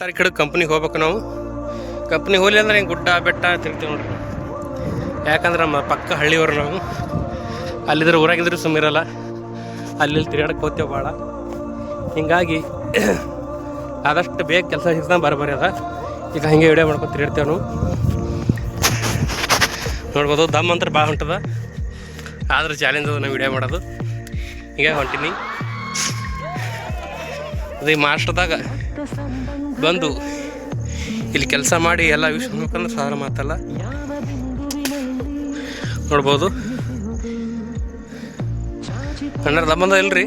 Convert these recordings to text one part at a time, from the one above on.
ತಾರೀಕು ಕಡೆ ಕಂಪ್ನಿಗೆ ಹೋಗ್ಬೇಕು ನಾವು. ಕಂಪ್ನಿಗೆ ಹೋಗ್ಲಿ ಅಂದ್ರೆ ಹಿಂಗೆ ಗುಡ್ಡ, ಬೆಟ್ಟ ತಿರ್ತೀವಿ ನೋಡ್ರಿ. ಯಾಕಂದ್ರೆ ನಮ್ಮ ಪಕ್ಕ ಹಳ್ಳಿಯವ್ರು ನಾವು. ಅಲ್ಲಿದ್ರೆ ಊರಾಗಿದ್ರೆ ಸುಮ್ಮಿರಲ್ಲ ಅಲ್ಲಿ ತಿರ್ಗಾಡಕ್ಕೆ ಹೋಗ್ತೇವೆ ಭಾಳ. ಹಿಂಗಾಗಿ ಆದಷ್ಟು ಬೇಗ ಕೆಲಸ ಸಿಗ್ತಾನೆ ಬರಬರಿ ಅದ. ಈಗ ಹಿಂಗೆ ವಿಡಿಯೋ ಮಾಡ್ಕೊಂಡು ತಿರ್ಗಾಡ್ತೇವೆ ನಾವು. ನೋಡ್ಬೋದು, ದಮ್ ಅಂತ ಭಾಳ ಹೊಂಟದ. ಆದ್ರೆ ಚಾಲೆಂಜ್ ನಾವು ವಿಡಿಯೋ ಮಾಡೋದು. ಹೀಗೆ ಹೊಂಟೀನಿ. ಅದೇ ಮಾಸ್ಟರ್ದಾಗ ಬಂದು ಇಲ್ಲಿ ಕೆಲಸ ಮಾಡಿ ಎಲ್ಲ ವಿಷಯ ನೋಡ್ಕೊಂಡ್ರೆ ಸಾರ ಮಾತಲ್ಲ. ನೋಡ್ಬೋದು. ಅಣ್ಣರ ದಮ್ಮಂದ ಇಲ್ರಿ?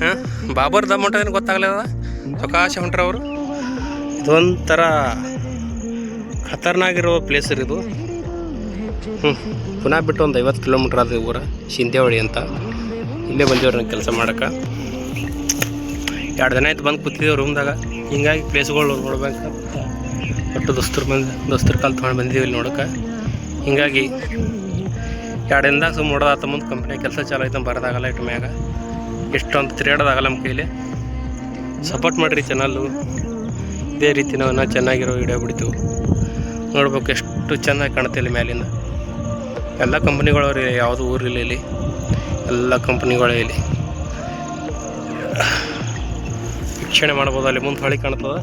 ಹಾಂ? ಬಾಬರ್ ದಮ್ ಹೊಂಟದೇನು ಗೊತ್ತಾಗಲಿಲ್ಲ ಅವಕಾಶ ಹೊಂಟ್ರ ಅವರು? ಇದೊಂಥರ ಖತರ್ನಾಗಿರೋ ಪ್ಲೇಸ್ ಇದು. ಹ್ಞೂ ಪುನಃ ಬಿಟ್ಟು ಒಂದು ಐವತ್ತು ಕಿಲೋಮೀಟ್ರ್ ಅದು ಊರ ಶಿಂದೇವಳಿ ಅಂತ. ಇಲ್ಲೇ ಬಂದೇವ್ರಿ ನಂಗೆ ಕೆಲಸ ಮಾಡೋಕೆ ಎರಡು ದಿನ ಆಯ್ತು ಬಂದು ಕೂತಿದ್ದೇವೆ ರೂಮ್ದಾಗ ಹಿಂಗಾಗಿ ಪ್ಲೇಸ್ಗಳು ನೋಡ್ಬೇಕು. ಒಟ್ಟು ದೋಸ್ತರು ಬಂದು ದೋಸ್ತರ ಕಾಲ್ ತೊಗೊಂಡು ಬಂದಿದ್ದೀವಿ ಇಲ್ಲಿ ನೋಡೋಕೆ. ಹಿಂಗಾಗಿ ಎರಡರಿಂದ ಸುಮ್ಮ ಸುಮ್ಮನೆ ನೋಡೋದಾತ ಮುಂದೆ ಕಂಪ್ನಿ ಕೆಲಸ ಚಾಲು ಆಯ್ತು ಬರೋದಾಗಲ್ಲ ಇಟ್ಟು ಮ್ಯಾಗ. ಎಷ್ಟೊಂದು ತಿರುಗಾಡೋದಾಗಲ್ಲ ನಮ್ಮ ಕೈಲಿ. ಸಪೋರ್ಟ್ ಮಾಡಿರಿ ಚಾನಲ್ಲು ಇದೇ ರೀತಿ ನಾವು ಇನ್ನೂ ಚೆನ್ನಾಗಿರೋ ವಿಡಿಯೋ ಬಿಡ್ತೀವಿ. ನೋಡ್ಬೇಕು ಎಷ್ಟು ಚೆನ್ನಾಗಿ ಕಾಣುತ್ತೆ ಇಲ್ಲಿ ಮ್ಯಾಲಿಂದ. ಎಲ್ಲ ಕಂಪ್ನಿಗಳವ್ರಿ ಯಾವುದು ಊರಿಲ್ಲ ಇಲ್ಲಿ ಎಲ್ಲ ಕಂಪ್ನಿಗಳೇ ಇಲ್ಲಿ. ವೀಕ್ಷಣೆ ಮಾಡ್ಬೋದು ಅಲ್ಲಿ ಮುಂದೆ ಹೊಳಿ ಕಾಣ್ತದ.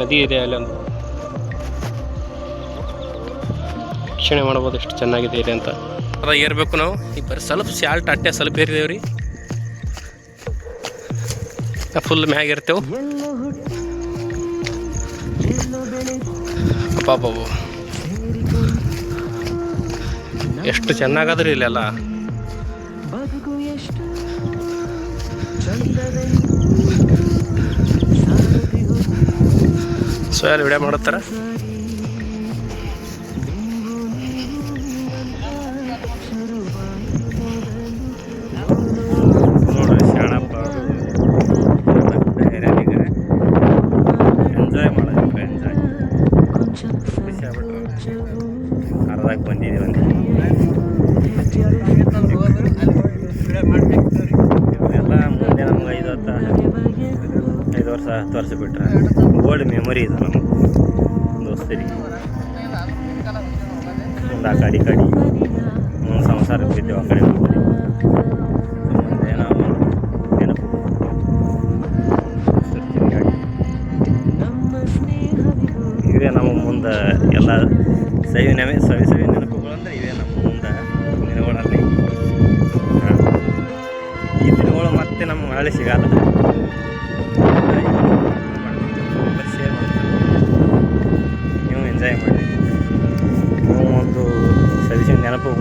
ನದಿ ಇದೆ ಅಲ್ಲಿ ಒಂದು. ವೀಕ್ಷಣೆ ಮಾಡ್ಬೋದು ಎಷ್ಟು ಚೆನ್ನಾಗಿದೆ ಇಲ್ಲಿ ಅಂತ. ಅದ ಏರ್ಬೇಕು ನಾವು. ಈ ಬರೀ ಸ್ವಲ್ಪ ಸ್ಯಾಲ್ಟ್ ಅಟ್ಟೆ ಸ್ವಲ್ಪ ಏರಿದೇವ್ರಿ ರೀ. ಫುಲ್ ಮ್ಯಾಗ ಇರ್ತೇವೆ ಅಪ್ಪ ಎಷ್ಟು ಚೆನ್ನಾಗದ್ರಿ ಇಲ್ಲೆಲ್ಲ. ಸೊ ಅಲ್ಲಿ ವಿಡಿಯೋ ಮಾಡುತ್ತಾರ ನೋಡ್ರಿ ಶಾಣಪ್ಪ ಎಂಜಾಯ್ ಮಾಡೋದು ಎಂಜಾಯ್ ಖುಷಿ ಆಗ್ಬಿಟ್ರು ಅರ್ಧಾಕ್ ಬಂದಿದ್ದೀವಿ ಅಂತ ಎಲ್ಲ ಮುಂದೆ ನಮ್ಗೆ ಐದು ಹತ್ತ ಐದು ವರ್ಷ ಹತ್ತು ವರ್ಷ ಬಿಟ್ರೆ ಗೋಲ್ಡ್ ಮೆಮೊರಿ ಇದು ನಮ್ಮ ದೋಸ್ತರಿಗೆ ಒಂದು ಆ ಕಡೆ ಕಡೆ. ಒಂದು ಸಂಸಾರ ಬಿದ್ದೇವೆ ಆ ಕಡೆ. ಇವೇ ನಮ್ಮ ಮುಂದೆ ಎಲ್ಲ ಸವಿ ನೆಮೆ ಸವಿ ಸವಿ ನೆನಪುಗಳು ಇವೆ ಇವೇ ನಮ್ಮ ಮುಂದೆ ದಿನಗಳಲ್ಲಿ. ಈ ದಿನಗಳು ಮತ್ತೆ ನಮ್ಮ ಮರಳಿ ಸಿಗಲ್ಲ.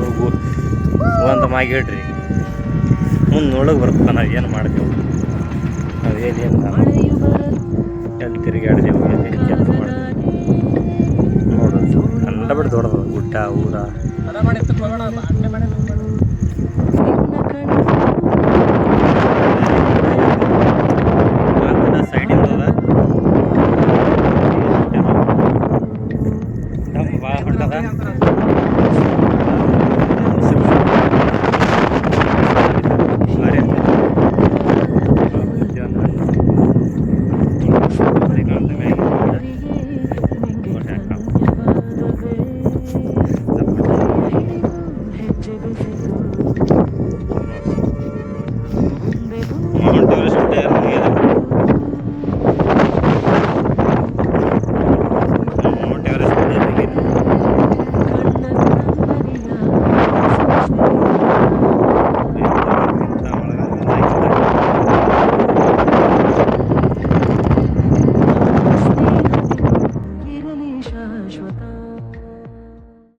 ನೆನಪುಗಳಿಗೂ ಒಂದು ಮಾಗಿಡ್ರಿ ಮುಂದೆ ನೋಡೋಕೆ ಬರ್ತದೆ ನಾವು ಏನು ಮಾಡ್ತೇವೆ? ನಾವು ಏನು ಎಲ್ಲಿ ತಿರುಗಾಡ್ದೇವು ಎಲ್ಲಿ ಕೆಲಸ ಮಾಡ್ತೇವೆ? ನೋಡೋದು ಕಂಡಬಿಟ್ಟು ದೊಡ್ಡದು, ಗುಡ್ಡ, ಊರ. ಸೈಡಿಂದ ಹೊಂಟದ.